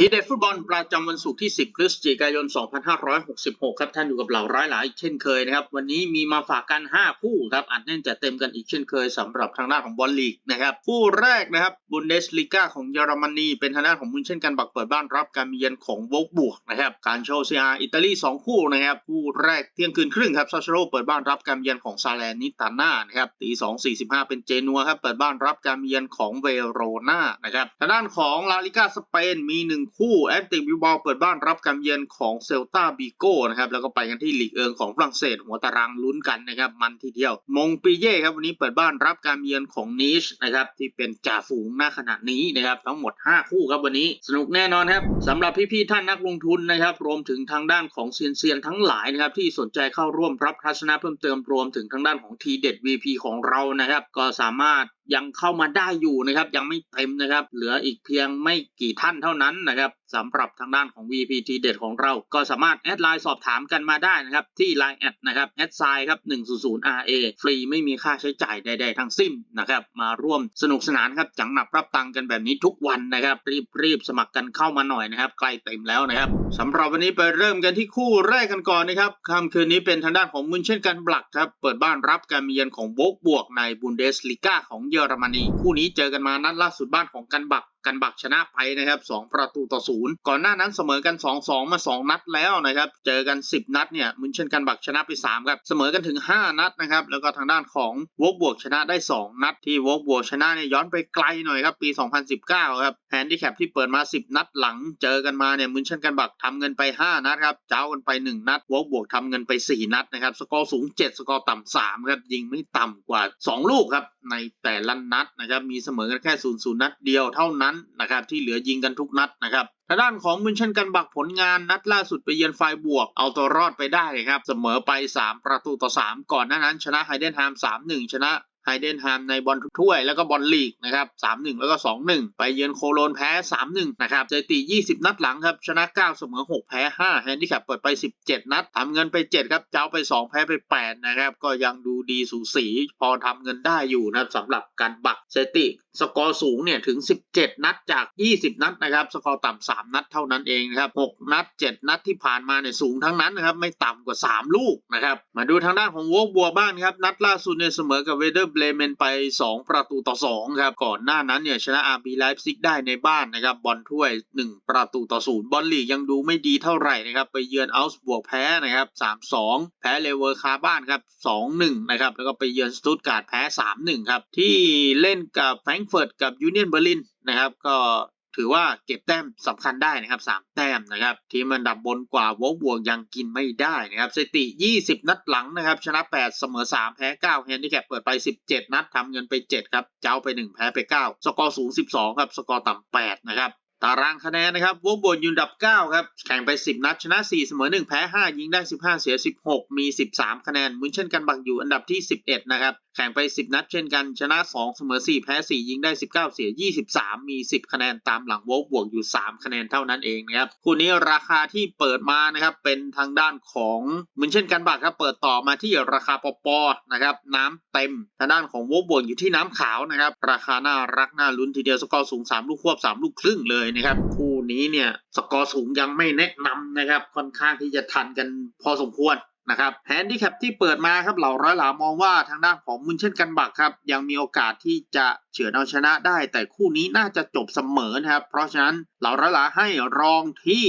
ทีเด็ดฟุตบอลประจำวันศุกร์ที่ 10 พฤศจิกายน 2566 ครับท่านอยู่กับเหล่าร้อยหลายเช่นเคยนะครับ วันนี้มีมาฝากกัน 5 คู่ครับอัดแน่นจัดเต็มกันอีกเช่นเคยสำหรับทางด้านของบอลลีกนะครับ คู่แรกนะครับบุนเดสลิก้าของเยอรมนีเป็นทางด้านของมุนเช่นกันบักเปิดบ้านรับการมีเยือนของโวกบวกนะครับการโชว์ซีอาอิตาลี 2 คู่นะครับคู่แรกเที่ยงคืนครึ่งครับซาชโรเปิดบ้านรับการมีเยือนของซาแลนิตาน่านะครับตี2 45 เป็นเจนัวครับเปิดบ้านรับการมีเยือนของเวโรนานะครับทางด้านของลาลิกาสเปนมี1คู่แอตติบิวบอลเปิดบ้านรับการเยือนของเซลตาบิโก้นะครับแล้วก็ไปกันที่ลีกเอิงของฝรั่งเศสหัวตารางลุ้นกันนะครับมันทีเดียว มงปีเย่ครับวันนี้เปิดบ้านรับการเยือนของนิชนะครับที่เป็นจ่าฝูงหน้าขณะนี้นะครับทั้งหมด 5 คู่ครับวันนี้สนุกแน่นอนครับสำหรับพี่ๆท่านนักลงทุนนะครับรวมถึงทางด้านของเซียนเซียนๆทั้งหลายนะครับที่สนใจเข้าร่วมรับทัศนะเพิ่มเติมรวมถึงทางด้านของทีเด็ด VP ของเรานะครับก็สามารถ ยังเข้ามาได้อยู่นะครับ ยังไม่เต็มนะครับ เหลืออีกเพียงไม่กี่ท่านเท่านั้นนะครับสำหรับทางด้านของ VPT เด็ดของเราก็สามารถแอดไลน์สอบถามกันมาได้นะครับ ที่ Line แอดนะครับแอดไซน์ครับ100 RA ฟรีไม่มีค่าใช้จ่ายใดๆทั้งสิ้นนะครับ มาร่วมสนุกสนานครับจังหนับรับตังกันแบบนี้ทุกวันนะครับ รีบรีบสมัครกันเข้ามาหน่อยนะครับ ใกล้เต็มแล้วนะครับสำหรับวันนี้ไปเริ่มกันที่คู่แรกกันก่อนนะครับค่ำคืนนี้เป็นทางด้านของมุนเช่นกันบลักครับเปิดบ้านรับการมีเยือนของโบกบวกในบุนเดสลิก้าของเยอรมนีคู่นี้เจอกันมานัดล่าสุดบ้านของกันบักกันบักชนะไปนะครับ2ประตูต่อศูนย์ก่อนหน้านั้นเสมอกัน 2-2 มา 2 นัดแล้วนะครับเจอกัน 10 นัดเนี่ยมุนเช่นกันบักชนะไป3ครับเสมอกันถึง 5 นัดนะครับแล้วก็ทางด้านของวอกบวกชนะได้ 2 นัดที่วอกบวกชนะเนี่ยย้อนไปไกลหน่อยครับปี 2019ครับแฮนดิแคปที่เปิดมา 10 นัดหลัง เจอกันมาเนี่ยมุนเช่นกันบักทำเงินไป 5 นัดครับเจ้ากันไป 1 นัดวอกบวกทำเงินไป 4 นัดนะครับสกอร์สูง 7 สกอร์ต่ำ3ครับยิงไม่ต่ำกว่า 2 ลูกครับในแต่ละนัดนะครับมีเสมอกันแค่0 0นัดเดียวเท่านั้นนะครับที่เหลือยิงกันทุกนัดนะครับทางด้านของมุนเชนกันบักผลงานนัดล่าสุดไปเยือนไฟบวก เอาตัวรอดไปได้ครับเสมอไป 3 ประตูต่อ 3 ก่อนหน้านั้น ชนะไฮเดนแฮม3-1 ชนะไฮเดนแฮมในบอลถ้วยแล้วก็บอลลีกนะครับ 3-1 แล้วก็ 2-1 ไปเยือนโคโลนแพ้ 3-1 นะครับสถิติ 20 นัดหลังครับ ชนะ 9 เสมอ 6 แพ้ 5 แฮนดิแคปเปิดไป 17 นัดทำเงินไป 7 ครับ เจ้าไป 2 แพ้ไป 8 นะครับ ก็ยังดูดีสูสี พอทำเงินได้อยู่นะครับสำหรับการบักสถิติ สกอร์สูงเนี่ยถึง 17 นัดจาก 20 นัดนะครับ สกอร์ต่ำ3นัดเท่านั้นเองนะครับ 6 นัด 7 นัดที่ผ่านมาเนี่ยสูงทั้งนั้นนะครับ ไม่ต่ำกว่า 3 ลูกนะครับ มาดูทางด้านของวอกบัวบ้างครับ นัดล่าสุดเนี่ยเสมอกับเวเดอร์เบลเมนไป 2 ประตูต่อ2ครับ ก่อนหน้านั้นเนี่ยชนะอาร์บีไลฟ์ซิกได้ในบ้านนะครับ บอลถ้วย 1 ประตูต่อ0บอลลีกยังดูไม่ดีเท่าไหร่นะครับ ไปเยือนอัลส์บวกแพ้นะครับ 3-2 แพ้เลเวอร์คาบ้านครับ 2-1 นะครับ แล้วก็ไปเยือนสตุตการ์ดแพ้ 3-1 ครับ ที่เล่นกับแฟรงเฟิร์ตกับยูเนียนเบอร์ลินนะครับ ก็ถือว่าเก็บแต้มสำคัญได้นะครับ 3 แต้มนะครับ ทีมอันดับบนกว่าวอกบวกยังกินไม่ได้นะครับสถิติ 20 นัดหลังนะครับ ชนะ 8 เสมอ 3 แพ้ 9แฮนดิแคปเปิดไป 17 นัดทำเงินไป 7 ครับ เจ้าไป 1 แพ้ไป 9 สกอร์สูง 12 ครับ สกอร์ต่ำ8นะครับตารางคะแนนนะครับวอกบวกอยู่อันดับ 9 ครับ แข่งไป 10 นัด ชนะ 4 เสมอ 1 แพ้ 5 ยิงได้ 15 เสีย 16 มี 13 คะแนนมุนเช่นกันบักอยู่อันดับที่ 11 นะครับ แข่งไป 10 นัดเช่นกันชนะ 2 เสมอ 4 แพ้ 4 ยิงได้ 19 เสีย 23 มี 10 คะแนนตามหลังโวกบวกอยู่ 3 คะแนนเท่านั้นเองนะครับคู่นี้ราคาที่เปิดมานะครับเป็นทางด้านของมุนเช่นกันบักครับเปิดต่อมาที่ราคาปอปอนะครับน้ำเต็มทางด้านของโวกบวกอยู่ที่น้ำขาวนะครับราคาน่ารักน่าลุ้นทีเดียวสกอร์สูง 3 ลูกควบ 3 ลูกครึ่งเลยนะครับคู่นี้เนี่ยสกอร์สูงยังไม่แนะนำนะครับค่อนข้างที่จะทันกันพอสมควร นะครับแฮนดิแคปที่เปิดมาครับเหล่าร้อยหลามองว่าทางด้านของมุนเช่นกันบักครับ ยังมีโอกาสที่จะเฉือนเอาชนะได้ แต่คู่นี้น่าจะจบเสมอนะครับ เพราะฉะนั้นเหล่าร้อยหลาให้รองที่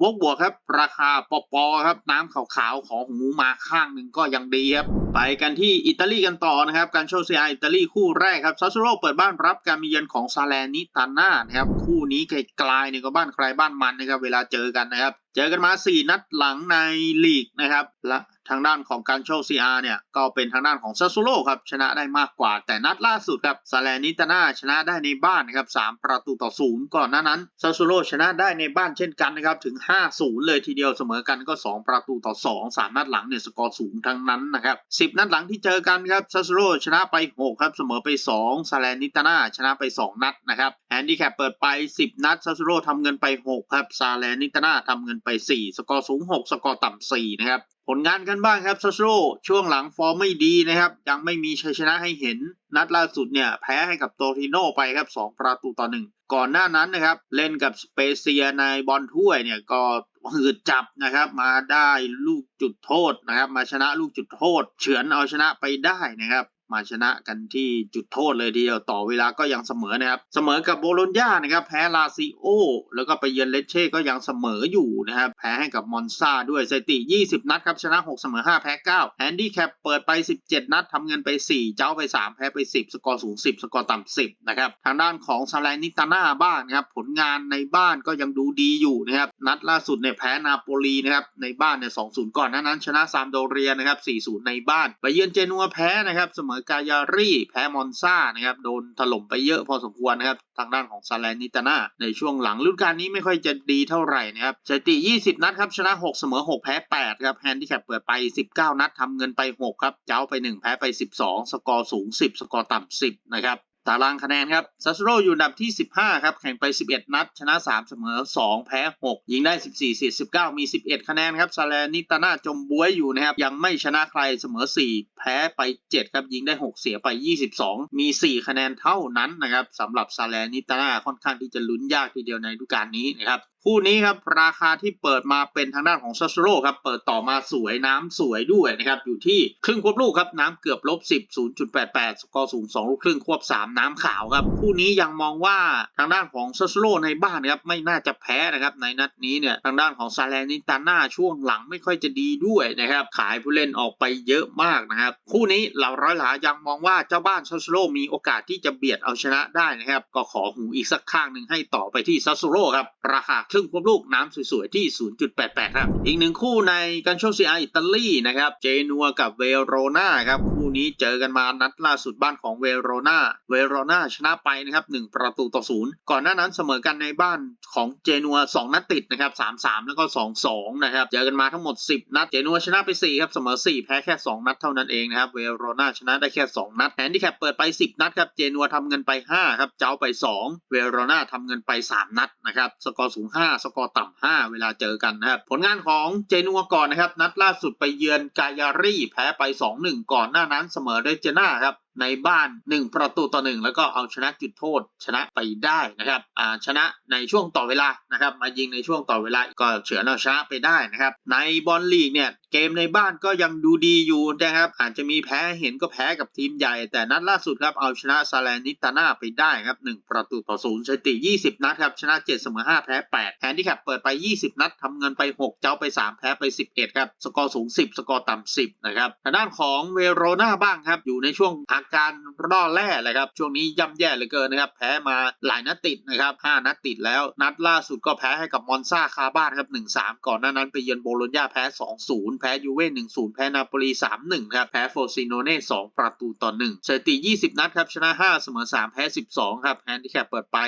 บวกบวกครับ ราคาปอปอครับ น้ำขาวๆของหูมาข้างหนึ่งก็ยังดีครับ ไปกันที่อิตาลีกันต่อนะครับ การโชว์เซียอิตาลีคู่แรกครับซัสโซโรเปิดบ้านรับการมีเยือนของซาแลนิตาน่านะครับ คู่นี้ไกลๆเนี่ยก็บ้านใครบ้านมันนะครับ เวลาเจอกันนะครับ เจอกันมา 4 นัดหลังในลีกนะครับ และทางด้านของการโชว์ซีอาเนี่ย ก็เป็นทางด้านของซัสโซโร่ครับ ชนะได้มากกว่า แต่นัดล่าสุดครับซาแลนิตานาชนะได้ในบ้านนะครับ3ประตูต่อ0ก่อนหน้านั้นซัสโซโร่ชนะได้ในบ้านเช่นกันนะครับ ถึง 5-0 เลยทีเดียวเสมอกันก็ 2 ประตูต่อ 2 3 นัดหลังเนี่ยสกอร์สูงทั้งนั้นนะครับ 10 นัดหลังที่เจอกันครับซัสโซโร่ชนะไป 6 ครับเสมอไป 2ซาแลนิตานาชนะไป 2 นัดนะครับแฮนดิแคปเปิดไป 10 นัดซัสโซโร่ทำเงินไป 6 ครับซาแลนิตานาทำเงินไป 4 สกอร์สูง 6 สกอร์ต่ำ4นะครับ ผลงานกันบ้างครับซัสโรช่วงหลังฟอร์มไม่ดีนะครับ ยังไม่มีชัยชนะให้เห็น นัดล่าสุดเนี่ยแพ้ให้กับโตริโนไปครับ 2 ประตูต่อหนึ่งก่อนหน้านั้นนะครับ เล่นกับสเปเซียในบอลถ้วยเนี่ยก็หืดจับนะครับ มาได้ลูกจุดโทษนะครับ มาชนะลูกจุดโทษ เฉือนเอาชนะไปได้นะครับ มาชนะกันที่จุดโทษเลยทีเดียวต่อเวลาก็ยังเสมอนะครับ เสมอกับโบโลญญานะครับ แพ้ลาซิโอ แล้วก็ไปเยือนเลเช่ก็ยังเสมออยู่นะครับ แพ้ให้กับมอนซาด้วยสถิติ 20 นัดครับ ชนะ 6 เสมอ 5 แพ้ 9แฮนดี้แคปเปิดไป 17 นัดทำเงินไป 4 เจ้าไป 3 แพ้ไป 10 สกอร์สูง 10 สกอร์ต่ำ 10 นะครับ ทางด้านของซาลนิตาน่าบ้างนะครับ ผลงานในบ้านก็ยังดูดีอยู่นะครับ นัดล่าสุดเนี่ยแพ้นาโปลีนะครับ ในบ้านเนี่ย 2-0 ก่อนนั้นชนะซามโดเรียนะครับ 4-0 ในบ้าน ไปเยือนเจนัวแพ้นะครับเสมอกายารีแพ้มอนซ่านะครับโดนถล่มไปเยอะพอสมควรนะครับทางด้านของซาลนิตานาในช่วงหลังฤดูกาลนี้ไม่ค่อยจะดีเท่าไหร่นะครับสถิติ 20 นัดครับชนะ 6 เสมอ 6 แพ้8ครับแฮนดี้แคปเปิดไป 19 นัดทำเงินไป 6 ครับ เจ้าไป 1 แพ้ไป 12 สกอร์สูง 10 สกอร์ต่ำ10 นะครับ ตารางคะแนนครับซัสโรอยู่อันดับที่ 15 ครับ แข่งไป 11 นัด ชนะ 3 เสมอ 2 แพ้ 6 ยิงได้ 14เสีย19 มี 11 คะแนนครับซาเลนิตานาจมบวยอยู่นะครับ ยังไม่ชนะใครเสมอ 4 แพ้ไป 7 ครับ ยิงได้ 6 เสียไป 22 มี 4 คะแนนเท่านั้นนะครับสำหรับซาเลนิตานาค่อนข้างที่จะลุ้นยากทีเดียวในฤดูกาลนี้นะครับ คู่นี้ครับราคาที่เปิดมาเป็นทางด้านของซัสโรครับเปิดต่อมาสวยน้ำสวยด้วยนะครับอยู่ที่ครึ่งควบลูกครับน้ำเกือบลบ10 0.88 สกอร์สูง2ลูกครึ่งควบ 3 น้ำขาวครับคู่นี้ยังมองว่าทางด้านของซัสโรในบ้านครับไม่น่าจะแพ้นะครับในนัดนี้เนี่ยทางด้านของซาเลนิตาน่าช่วงหลังไม่ค่อยจะดีด้วยนะครับขายผู้เล่นออกไปเยอะมากนะครับคู่นี้เหล่าร้อยหลายังมองว่าเจ้าบ้านซัสโรมีโอกาสที่จะเบียดเอาชนะได้นะครับก็ขอหูอีกสักข้างหนึ่งให้ต่อไปที่ซัสโรครับราคาครึ่งควบลูกน้ำสวยๆ ที่ 0.88 ครับ อีกหนึ่งคู่ในกันโชซีอาอิตาลีนะครับ เจนัวกับเวโรนาครับ คู่นี้เจอกันมานัดล่าสุดบ้านของเวโรนาเวโรนาชนะไปนะครับ1ประตูต่อ0ก่อนหน้านั้นเสมอกันในบ้านของเจนัว2นัดติดนะครับ3-3 แล้วก็ 2-2 นะครับ เจอกันมาทั้งหมด 10 นัด เจนัวชนะไป 4 ครับเสมอ 4 แพ้แค่ 2 นัดเท่านั้นเองนะครับ เวโรนาชนะได้แค่ 2 นัดแฮนดี้แคปเปิดไป 10 นัดครับ เจนัวทำเงินไป 5 ครับ เจ้าไป 2 เวโรนาทำเงินไป 3 นัดนะครับ สกอร์สูง 5 สกอร์ต่ำ 5 เวลาเจอกันนะครับ ผลงานของเจนัวก่อนนะครับ นัดล่าสุดไปเยือนกายารีแพ้ไป 2-1 ก่อนหน้านั้นเสมอเรเจน่าครับในบ้าน 1 ประตูต่อ 1 แล้วก็เอาชนะจุดโทษชนะไปได้นะครับอ่าชนะในช่วงต่อเวลานะครับมายิงในช่วงต่อเวลาก็เฉือนเอาชนะไปได้นะครับ ในบอลลีกเนี่ยเกมในบ้านก็ยังดูดีอยู่นะครับอาจจะมีแพ้เห็นก็แพ้กับทีมใหญ่ แต่นัดล่าสุดครับเอาชนะซาเลนิตาน่าไปได้ครับ1ประตูต่อ0สถิติ 20 นัดครับชนะ 7 เสมอ 5 แพ้ 8แฮนดี้แคปเปิดไป 20 นัดทำเงินไป 6 เจ้าไป 3 แพ้ไป 11 ครับ สกอร์สูง 10 สกอร์ต่ำ10 นะครับทางด้านของเวโรนาบ้างครับอยู่ในช่วงาการร่อแร่เลยครับช่วงนี้ย่ำแย่เหลือเกินนะครับ แพ้มาหลายนัดติดนะครับ5นัดติดแล้ว นัดล่าสุดก็แพ้ให้กับมอนซาคาบ้านครับ1-3ก่อนหน้านั้นไปเยือนโบโลญญาแพ้2-0แพ้ยูเว่งศูนย์แพ้นาโปลี3-1ครับแพ้โฟซิโนเน่2ประตูต่อ1สถิติ20นัดครับชนะ5เสมอ3แพ้12ครับแฮนดิแคปเปิดไป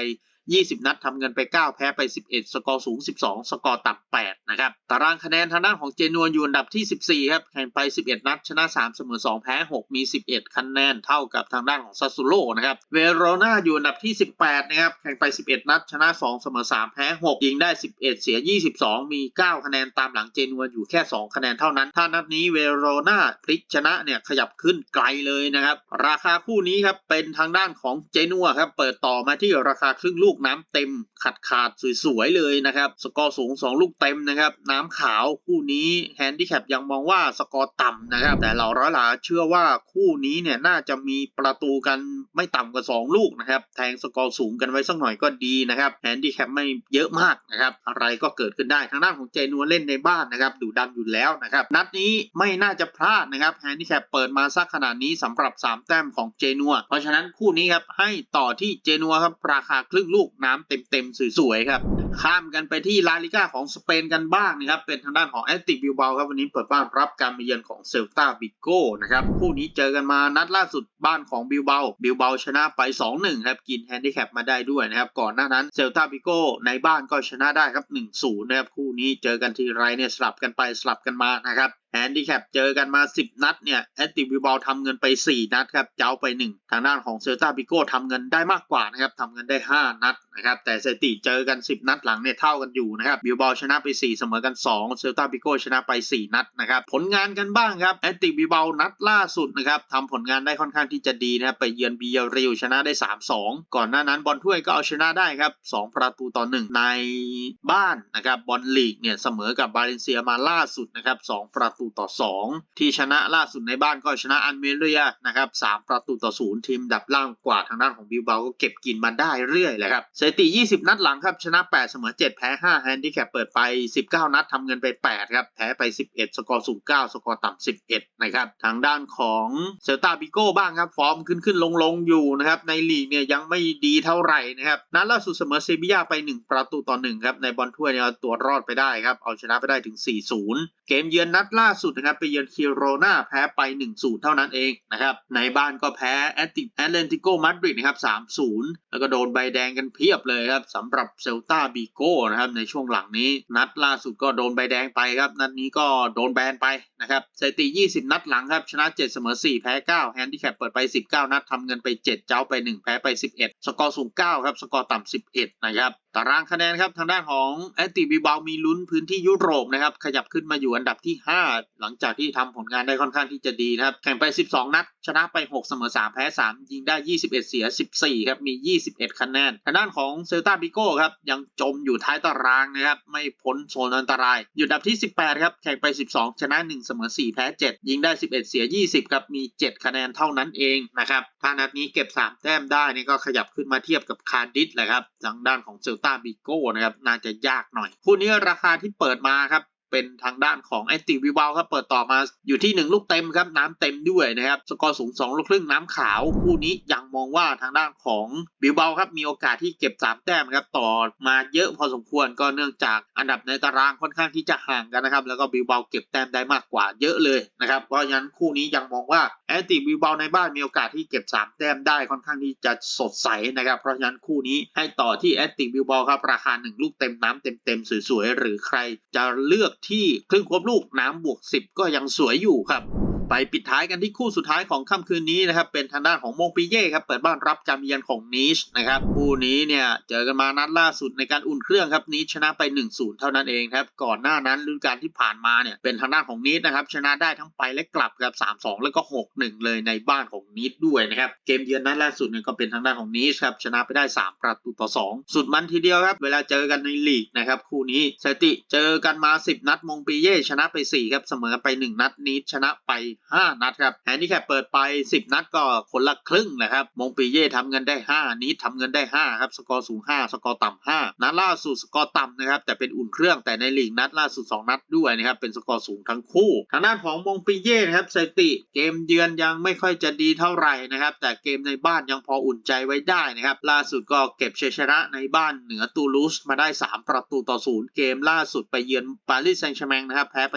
20 นัดทำเงินไป 9 แพ้ไป 11 สกอร์สูง 12 สกอร์ต่ำ8นะครับตารางคะแนนทางด้านของเจนัวอยู่อันดับที่ 14 ครับแข่งไป 11 นัด ชนะ 3 เสมอ 2 แพ้ 6 มี 11 คะแนนเท่ากับทางด้านของซาซูโร่นะครับเวโรนาอยู่อันดับที่ 18 นะครับแข่งไป 11 นัด ชนะ 2 เสมอ 3 แพ้ 6 ยิงได้ 11 เสีย 22 มี 9 คะแนนตามหลังเจนัวอยู่แค่ 2 คะแนนเท่านั้น ถ้านัดนี้เวโรนาพลิกชนะเนี่ยขยับขึ้นไกลเลยนะครับราคาคู่นี้ครับเป็นทางด้านของเจนัวครับเปิดต่อมาที่ราคาครึ่งลูกน้ำเต็มขาดขาดสวยๆเลยนะครับ สกอร์สูง 2 ลูกเต็มนะครับ น้ำขาวคู่นี้แฮนดี้แคปยังมองว่าสกอร์ต่ำนะครับ แต่เหล่าร้อยหลาเชื่อว่าคู่นี้เนี่ยน่าจะมีประตูกันไม่ต่ำกว่า 2 ลูกนะครับ แทงสกอร์สูงกันไว้สักหน่อยก็ดีนะครับแฮนดี้แคปไม่เยอะมากนะครับอะไรก็เกิดขึ้นได้ทางด้านของเจนัวเล่นในบ้านนะครับดูดันอยู่แล้วนะครับนัดนี้ไม่น่าจะพลาดนะครับแฮนดี้แคปเปิดมาสักขนาดนี้สำหรับ 3 แต้มของเจนัวเพราะฉะนั้นคู่นี้ครับให้ต่อที่เจนัวครับราคาครึ่งลูกน้ำเต็มๆสวยๆครับ ข้ามกันไปที่ลาลิก้าของสเปนกันบ้างนะครับ เป็นทางด้านของแอตติบิลเบาครับ วันนี้เปิดบ้านรับการมาเยือนของเซลตาบิโก้นะครับคู่นี้เจอกันมานัดล่าสุดบ้านของบิลเบาบิลเบาชนะไป 2-1ครับกินแฮนดิแคปมาได้ด้วยนะครับ ก่อนหน้านั้นเซลตาบิโก้ในบ้านก็ชนะได้ครับ 1-0 นะครับคู่นี้เจอกันทีไรเนี่ยสลับกันไปสลับกันมานะครับแฮนดิแคปเจอกันมา 10 นัดเนี่ยแอตติบิลเบาทำเงินไป 4 นัดครับ เจ้าไป 1 ทางด้านของเซลตาบิโก้ทำเงินได้มากกว่านะครับทำเงินได้ 5 นัดนะครับ แต่สถิติเจอกัน 10 นัดหลังเนี่ยเท่ากันอยู่นะครับบิลบาชนะไป 4 เสมอกัน2เซลตาบิโกชนะไป 4 นัดนะครับผลงานกันบ้างครับแอตติบิลบานัดล่าสุดนะครับทำผลงานได้ค่อนข้างที่จะดีนะครับไปเยือนบีเยริลชนะได้ 3-2 ก่อนหน้านั้นบอลถ้วยก็เอาชนะได้ครับ 2 ประตูต่อ 1 ในบ้านนะครับบอลลีกเนี่ยเสมอกับบาเลนเซียมาล่าสุดนะครับ 2 ประตูต่อ 2 ที่ชนะล่าสุดในบ้านก็ชนะอันเมเรียนะครับ 3 ประตูต่อ 0 ทีมดับล่างกว่าทางด้านของบิลเบาก็เก็บกินมาได้เรื่อยเลยครับสถิติ 20 นัดหลังครับชนะ 8เสมอ 7 แพ้ 5 แฮนดี้แคปเปิดไป 19 นัดทำเงินไป 8 ครับ แพ้ไป 11 สกอร์สูง 9 สกอร์ต่ำ 11 นะครับ ทางด้านของเซลตาบิโก้บ้างครับ ฟอร์มขึ้นขึ้นลงลงอยู่นะครับ ในลีกเนี่ยยังไม่ดีเท่าไหร่นะครับ นัดล่าสุดเสมอเซบียาไป 1 ประตูต่อ 1 ครับ ในบอลถ้วยเนี่ยตัวรอดไปได้ครับ เอาชนะไปได้ถึง 4-0 เกมเยือนนัดล่าสุดนะครับไปเยือนคิโรนาแพ้ไป 1-0 เท่านั้นเองนะครับ ในบ้านก็แพ้แอตติแอตเลนติโกมาดริดนะครับ 3-0 แล้วก็โดนใบแดงกันเพียบเลยครับสำหรับเซลตาบิโก้นะครับในช่วงหลังนี้นัดล่าสุดก็โดนใบแดงไปครับ นัดนี้ก็โดนแบนไปนะครับสถิติ 20 นัดหลังครับ ชนะ 7 เสมอ 4 แพ้ 9 แฮนดิแคปเปิดไป 19 นัดทำเงินไป 7 เจ้าไป 1 แพ้ไป 11 สกอร์สูง 9 ครับ สกอร์ต่ำ11 นะครับ ตารางคะแนนครับทางด้านของแอตติบิบามีลุ้นพื้นที่ยุโรปนะครับขยับขึ้นมาอยู่อันดับที่ 5 หลังจากที่ทำผลงานได้ค่อนข้างที่จะดีนะครับ แข่งไป 12 นัด ชนะไป 6 เสมอ 3 แพ้ 3 ยิงได้ 21 เสีย 14 ครับ มี 21 คะแนน ทางด้านของเซลตาบิโก้ครับยังจมอยู่ท้ายตารางนะครับ ไม่พ้นโซนอันตราย อยู่อันดับที่ 18 ครับแข่งไป 12 ชนะ 1 เสมอ 4 แพ้ 7 ยิงได้ 11 เสีย 20 ครับมี 7 คะแนนเท่านั้นเองนะครับถ้านัดนี้เก็บ 3 แต้มได้นี่ก็ขยับขึ้นมาเทียบกับคาร์ดิสแหละครับทางด้านของเซลต้าบิโก้นะครับน่าจะยากหน่อยคู่นี้ราคาที่เปิดมาครับ เป็นทางด้านของแอนติวิวาครับเปิดต่อมาอยู่ที่ 1 ลูกเต็มครับน้ำเต็มด้วยนะครับสกอร์สูง2ลูกครึ่งน้ำขาวคู่นี้ยังมองว่าทางด้านของบิวเบาครับมีโอกาสที่เก็บ 3 แต้มครับต่อมาเยอะพอสมควรก็เนื่องจากอันดับในตารางค่อนข้างที่จะห่างกันนะครับแล้วก็บิวเบาเก็บแต้มได้มากกว่าเยอะเลยนะครับเพราะฉะนั้นคู่นี้ยังมองว่าแอนติบิวเบาในบ้านมีโอกาสที่เก็บ 3 แต้มได้ค่อนข้างที่จะสดใสนะครับเพราะฉะนั้นคู่นี้ให้ต่อที่แอนติบิวเบาครับราคา 1 ลูกเต็มน้ำเต็มๆสวยๆหรือใครจะเลือกที่ครึ่งควบลูกน้ำบวก 10 ก็ยังสวยอยู่ครับ ไปปิดท้ายกันที่คู่สุดท้ายของค่ำคืนนี้นะครับ เป็นทางด้านของมงปีเย่ครับ เปิดบ้านรับการเยือนของนีชนะครับคู่นี้เนี่ยเจอกันมานัดล่าสุดในการอุ่นเครื่องครับนีชชนะไป 1-0 เท่านั้นเองครับ ก่อนหน้านั้นฤดูกาลที่ผ่านมาเนี่ยเป็นทางด้านของนีชนะครับชนะได้ทั้งไปและกลับครับ3-2 แล้วก็ 6-1 เลยในบ้านของนีชด้วยนะครับเกมเยือนนัดล่าสุดเนี่ยก็เป็นทางด้านของนีชครับชนะไปได้ 3 ประตูต่อ 2 สุดมันทีเดียวครับ เวลาเจอกันในลีกนะครับคู่นี้สถิติเจอกันมา 10 นัดมงปีเย่ชนะไป4ครับเสมอไป 1 นัดนิชชนะไป5 นัดครับแฮนดี้แคปเปิดไป 10 นัดก็คนละครึ่งนะครับมงปีเย่ทำเงินได้ 5นิดทำเงินได้ 5 ครับ สกอร์สูง 5 สกอร์ต่ำ5นัดล่าสุดสกอร์ต่ำนะครับ แต่เป็นอุ่นเครื่องแต่ในลีกนัดล่าสุด 2 นัดด้วยนะครับ เป็นสกอร์สูงทั้งคู่ ทางด้านของมงปีเย่นะครับสถิติเกมเยือนยังไม่ค่อยจะดีเท่าไหร่นะครับ แต่เกมในบ้านยังพออุ่นใจไว้ได้นะครับ ล่าสุดก็เก็บชัยชนะในบ้านเหนือตูลูสมาได้ 3 ประตูต่อ0เกมล่าสุดไปเยือนปารีสแซงต์แชร์แมงนะครับแพ้ไป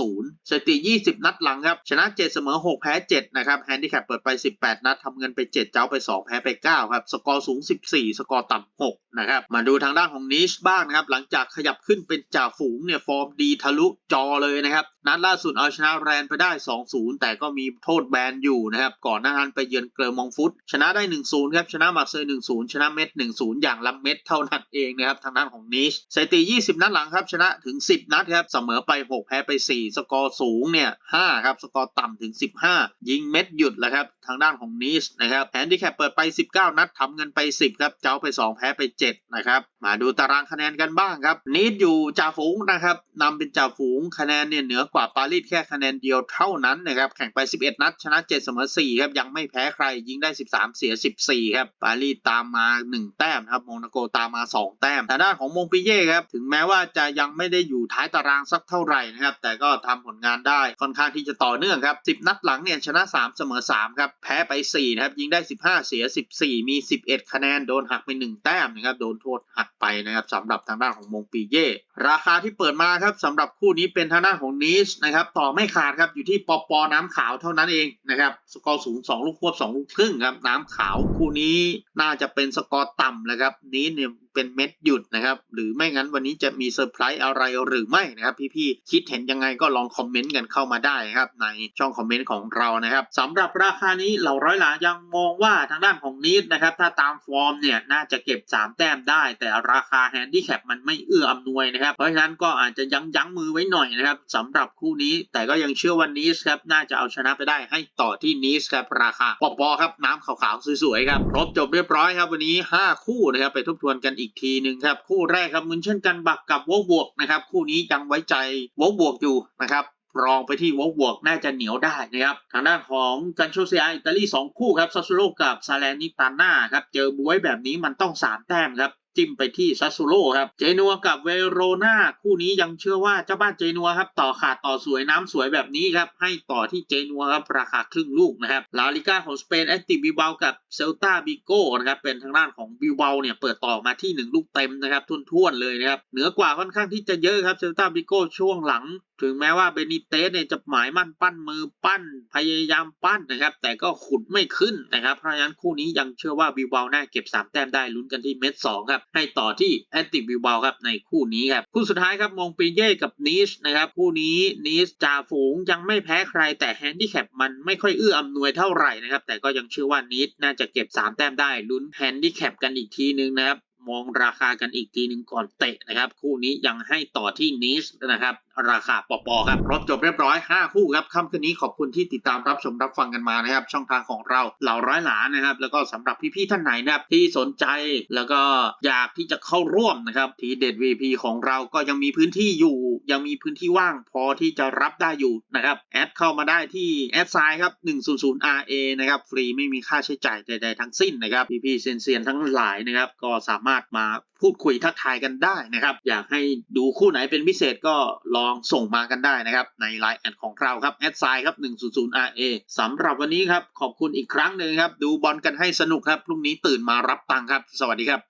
3-0สถิติ 20 นัดหลังครับชนะ 7 เสมอ 6 แพ้ 7 นะครับแฮนดี้แคปเปิดไป 18 นัดทำเงินไป 7 เจ้าไป 2 แพ้ไป 9 ครับ สกอร์สูง 14 สกอร์ต่ำ 6 นะครับ มาดูทางด้านของนิชบ้างนะครับ หลังจากขยับขึ้นเป็นจ่าฝูงเนี่ย ฟอร์มดีทะลุจอเลยนะครับ นัดล่าสุดเอาชนะแรนไปได้ 2-0 แต่ก็มีโทษแบนอยู่นะครับ ก่อนหน้านั้นไปเยือนเกลอมองฟุต ชนะได้ 1-0 ครับ ชนะมาเซย์1-0 ชนะเม็ด 1-0 อย่างละเม็ดเท่านั้นเองนะครับ ทางด้านของนิชสถิติ 20 นัดหลังครับ ชนะถึง 10 นัดครับ เสมอไป 6 แพ้ไป 4 สกอร์สูงเนี่ย 5 ครับ สกอร์ต่ำถึง 15 ยิงเม็ดหยุดแล้วครับ ทางด้านของนิชนะครับแฮนดี้แคปเปิดไป 19 นัดทำเงินไป 10 ครับ เจ้าไป 2 แพ้ไป 7 นะครับ มาดูตารางคะแนนกันบ้างครับนิชอยู่จ่าฝูงนะครับนำเป็นจ่าฝูงคะแนนเนี่ยเหนือกว่าปารีสแค่คะแนนเดียวเท่านั้นนะครับแข่งไป 11 นัด ชนะ 7 เสมอ 4 ครับ ยังไม่แพ้ใครยิงได้ 13 เสีย 14 ครับปารีสตามมา 1 แต้มครับโมนาโกตามมา 2 แต้มทางด้านของมงปิเย่ครับถึงแม้ว่าจะยังไม่ได้อยู่ท้ายตารางสักเท่าไหร่นะครับแต่ก็ทำผลงานได้ค่อนข้างที่จะต่อเนื่องครับ 10 นัดหลังเนี่ยชนะ 3 เสมอ 3 ครับ แพ้ไป 4 นะครับ ยิงได้ 15 เสีย 14 มี 11 คะแนนโดนหักไป 1 แต้มนะครับโดนโทษหักไปนะครับสำหรับทางด้านของมงปีเย่ราคาที่เปิดมาครับสำหรับคู่นี้เป็นทางด้านของนิชนะครับต่อไม่ขาดครับอยู่ที่ปอปอน้ำขาวเท่านั้นเองนะครับสกอร์สูง 2 ลูกควบ 2 ลูกครึ่งครับน้ำขาวคู่นี้น่าจะเป็นสกอร์ต่ำเลยครับนี้เนี่ย เป็นเม็ดหยุดนะครับหรือไม่งั้นวันนี้จะมีเซอร์ไพรส์อะไรหรือไม่นะครับพี่ๆคิดเห็นยังไงก็ลองคอมเมนต์กันเข้ามาได้นะครับในช่องคอมเมนต์ของเรานะครับสำหรับราคานี้เหล่าร้อยหลายังมองว่าทางด้านของนิดนะครับถ้าตามฟอร์มเนี่ยน่าจะเก็บ 3 แต้มได้ แต่ราคาแฮนดี้แคปมันไม่เอื้ออำนวยนะครับเพราะฉะนั้นก็อาจจะยั้งยั้งมือไว้หน่อยนะครับสำหรับคู่นี้แต่ก็ยังเชื่อว่านิสครับน่าจะเอาชนะไปได้ให้ต่อที่นิสครับราคาปอๆครับน้ำขาวๆสวยๆครับครบจบเรียบร้อยครับวันนี้ 5 คู่นะครับไปทบทวนกันอีกทีหนึ่งครับคู่แรกครับมุนเช่นกันบักกับวอบวกนะครับคู่นี้ยังไว้ใจวอบวกอยู่นะครับรองไปที่วอบวกน่าจะเหนียวได้นะครับทางด้านของกันโชเซียอิตาลี2คู่ครับซัสซูโรกับซาเลนิตาน่าครับเจอบวยแบบนี้มันต้อง3แต้มครับ จิ้มไปที่ซัสซูโรครับ เจนัวกับเวโรนาคู่นี้ยังเชื่อว่าเจ้าบ้านเจนัวครับต่อขาดต่อสวยน้ำสวยแบบนี้ครับให้ต่อที่เจนัวครับราคาครึ่งลูกนะครับลาลิก้าของสเปนแอตติบิวเบากับเซลตาบิโก้นะครับเป็นทางด้านของบิวเบาเนี่ยเปิดต่อมาที่ 1 ลูกเต็มนะครับทุ่นๆเลยนะครับเหนือกว่าค่อนข้างที่จะเยอะครับเซลตาบิโก้ช่วงหลังถึงแม้ว่าเบนิเตสเนี่ยจะหมายมั่นปั้นมือปั้น พยายามปั้นนะครับ แต่ก็ขุดไม่ขึ้นนะครับ เพราะฉะนั้นคู่นี้ยังเชื่อว่าบิวเบาน่าเก็บ 3 แต้มได้ลุ้นกันที่เม็ด2ครับให้ต่อที่แอนติบิวเบาครับในคู่นี้ครับคู่สุดท้ายครับมงปีเย่กับนิชนะครับคู่นี้นิชจ่าฝูงยังไม่แพ้ใครแต่แฮนดี้แคปมันไม่ค่อยเอื้ออำนวยเท่าไหร่นะครับแต่ก็ยังเชื่อว่านิชน่าจะเก็บ 3 แต้มได้ลุ้นแฮนดี้แคปกันอีกทีนึงนะครับมองราคากันอีกทีหนึ่งก่อนเตะนะครับ คู่นี้ยังให้ต่อที่นิชนะครับ ราคาปอปอครับครบจบเรียบร้อย 5 คู่ครับค่ำคืนนี้ขอบคุณที่ติดตามรับชมรับฟังกันมานะครับ ช่องทางของเราเหล่าร้อยหลานะครับ แล้วก็สำหรับพี่ๆท่านไหนนะครับที่สนใจแล้วก็อยากที่จะเข้าร่วมนะครับทีเด็ด VP ของเราก็ยังมีพื้นที่อยู่ ยังมีพื้นที่ว่างพอที่จะรับได้อยู่นะครับแอดเข้ามาได้ที่แอดไซน์ครับ 100 RA นะครับฟรีไม่มีค่าใช้จ่ายใดๆทั้งสิ้นนะครับพี่ๆเซียนๆทั้งหลายนะครับก็สามารถมาพูดคุยทักทายกันได้นะครับ อยากให้ดูคู่ไหนเป็นพิเศษก็ลองส่งมากันได้นะครับในไลน์แอดของเราครับแอดไซน์ครับ 100 RA สำหรับวันนี้ครับ ขอบคุณอีกครั้งหนึ่งครับ ดูบอลกันให้สนุกครับ พรุ่งนี้ตื่นมารับตังค์ครับ สวัสดีครับ